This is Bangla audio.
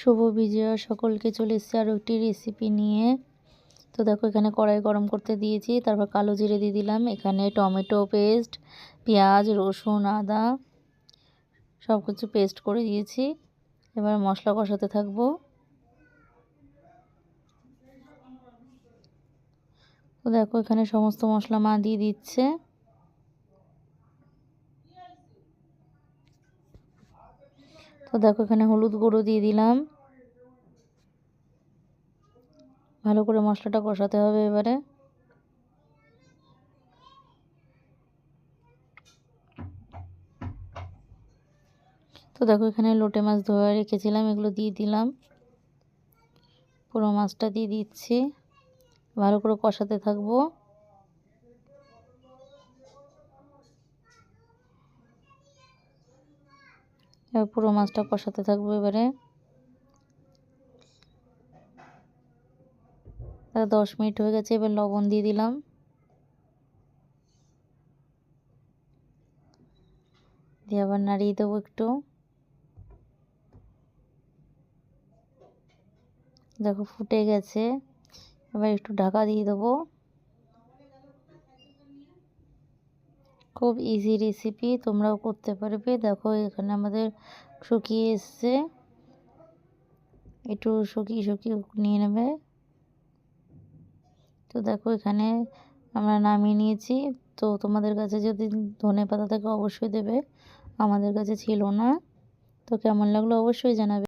শুভ বিজয়া, সকলকে চলে এসেছে আরও একটি রেসিপি নিয়ে। তো দেখো, এখানে কড়াই গরম করতে দিয়েছি, তারপর কালো জিরে দিয়ে দিলাম। এখানে টমেটো পেস্ট পেঁয়াজ, রসুন, আদা সব কিছু পেস্ট করে দিয়েছি। এবার মশলা কষাতে থাকব। তো দেখো, এখানে সমস্ত মশলা মা দিয়ে দিচ্ছে। তো দেখো এখানে হলুদ গুঁড়ো দিয়ে দিলাম। ভালো করে মশলাটা কষাতে হবে এবারে। তো দেখো এখানে লোটে মাছ ধোয়া রেখেছিলাম, এগুলো দিয়ে দিলাম। পুরো মাছটা দিয়ে দিচ্ছি। ভালো করে কষাতে থাকব। এবার পুরো মাছটা কষাতে থাকব এবারে। দশ মিনিট হয়ে গেছে, এবার লবণ দিয়ে দিলাম। দিয়ে আবার নাড়িয়ে দেবো একটু। দেখো ফুটে গেছে। এবার একটু ঢাকা দিয়ে দেবো। খুব ইজি রেসিপি তোমরাও করতে পারবে। দেখো, এখানে আমাদের শুকিয়ে এসছে। একটু শুকিয়ে শুকিয়ে নিয়ে নেবে। তো দেখো, এখানে আমরা নামিয়ে নিয়েছি। তো তোমাদের কাছে যদি ধনে পাতা থাকে অবশ্যই দেবে। আমাদের কাছে ছিল না। তো কেমন লাগল অবশ্যই জানাবে।